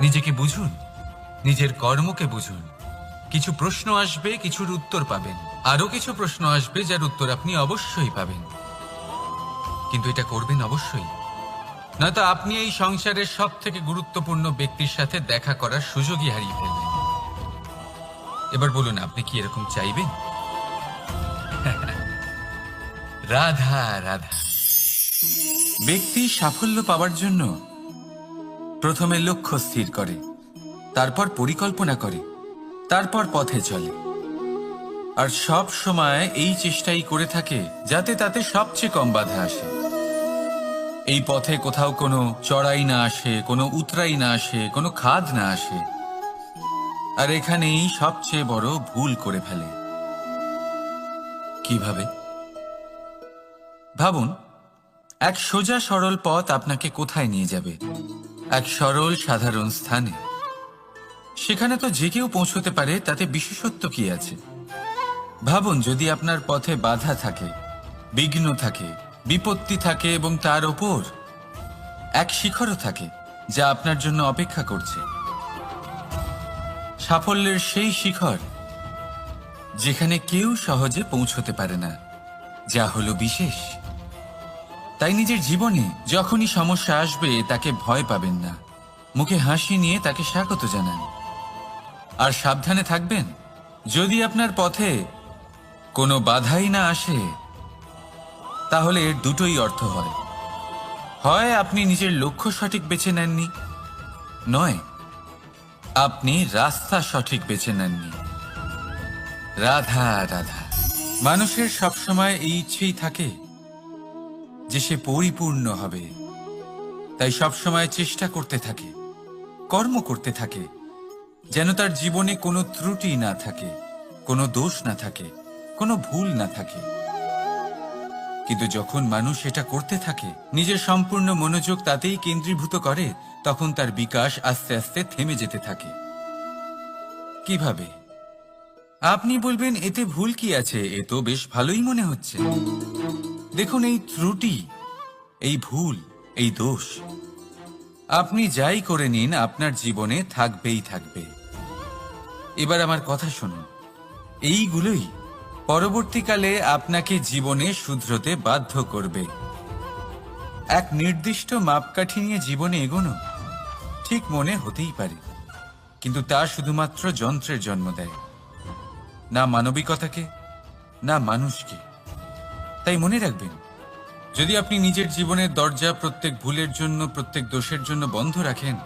নিজেকে বুঝুন, নিজের কর্মকে বুঝুন। কিছু প্রশ্ন আসবে, কিছুর উত্তর পাবেন। আরও কিছু প্রশ্ন আসবে, যার উত্তর আপনি অবশ্যই পাবেন। কিন্তু এটা করবেন অবশ্যই। নয়তো আপনি এই সংসারের সব থেকে গুরুত্বপূর্ণ ব্যক্তির সাথে দেখা করার সুযোগই হারিয়ে ফেলবেন। এবার বলুন, আপনি কি এরকম চাইবেন? রাধা রাধা। ব্যক্তি সাফল্য পাওয়ার জন্য প্রথমে লক্ষ্য স্থির করে, তারপর পরিকল্পনা করে, তারপর পথে চলে। আর সব সময় এই চেষ্টাই করে থাকে যাতে তাতে সবচেয়ে কম বাধা আসে। এই পথে কোথাও কোনো চড়াই না আসে, কোনো উতরাই না আসে, কোনো খাদ না আসে। আর এখানেই সবচেয়ে বড় ভুল করে ফেলে। কীভাবে? ভাবুন, এক সোজা সরল পথ আপনাকে কোথায় নিয়ে যাবে? এক সরল সাধারণ স্থানে। সেখানে তো যে কেউ পৌঁছতে পারে, তাতে বিশেষত্ব কি আছে? ভাবুন, যদি আপনার পথে বাধা থাকে, বিঘ্ন থাকে, বিপত্তি থাকে এবং তার ওপর এক শিখরও থাকে, যা আপনার জন্য অপেক্ষা করছে। সাফল্যের সেই শিখর যেখানে কেউ সহজে পৌঁছতে পারে না, যা হলো বিশেষ। তাই নিজের জীবনে যখনই সমস্যা আসবে, তাকে ভয় পাবেন না। মুখে হাসি নিয়ে তাকে স্বাগত জানান। আর সাবধানে থাকবেন, যদি আপনার পথে কোনো বাধাই না আসে, তাহলে এর দুটোই অর্থ হয়। হয় আপনি নিজের লক্ষ্য সঠিক বেছে নেননি, নয়, আপনি রাস্তা সঠিক বেছে নেননি। রাধা রাধা। মানুষের সবসময় এই ইচ্ছেই থাকে যে সে পরিপূর্ণ হবে। তাই সবসময় চেষ্টা করতে থাকে, কর্ম করতে থাকে, যেন তার জীবনে কোনো ত্রুটি না থাকে, কোনো দোষ না থাকে, কোনো ভুল না থাকে। কিন্তু যখন মানুষ এটা করতে থাকে, নিজের সম্পূর্ণ মনোযোগ তাতেই কেন্দ্রীভূত করে, তখন তার বিকাশ আস্তে আস্তে থেমে যেতে থাকে। কীভাবে? আপনি বলবেন, এতে ভুল কি আছে? এ তো বেশ ভালোই মনে হচ্ছে। দেখুন এই ত্রুটি, এই ভুল, এই দোষ। আপনি যাই করে নিন, আপনার জীবনে থাকবেই থাকবে। এবার আমার কথা শুনুন। এইগুলোই পরবর্তীকালে আপনাকে জীবনে শুধরতে বাধ্য করবে। এক নির্দিষ্ট মাপকাঠি নিয়ে জীবনে এগোনো ঠিক মনে হতেই পারে, কিন্তু তা শুধুমাত্র যন্ত্রের জন্ম দেয়। না মানবিকতাকে, না মানুষকে। তাই মনে রাখবেন, যদি আপনি নিজের জীবনের দরজা প্রত্যেক ভুলের জন্য, প্রত্যেক দোষের জন্য বন্ধ রাখেন,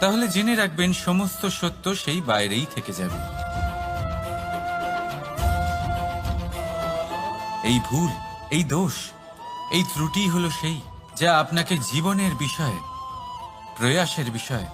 তাহলে জেনে রাখবেন সমস্ত সত্য সেই বাইরেই থেকে যাবে। এই ভুল, এই দোষ, এই ত্রুটি হলো সেই, যা আপনাকে জীবনের বিষয়ে, প্রয়াসের বিষয়ে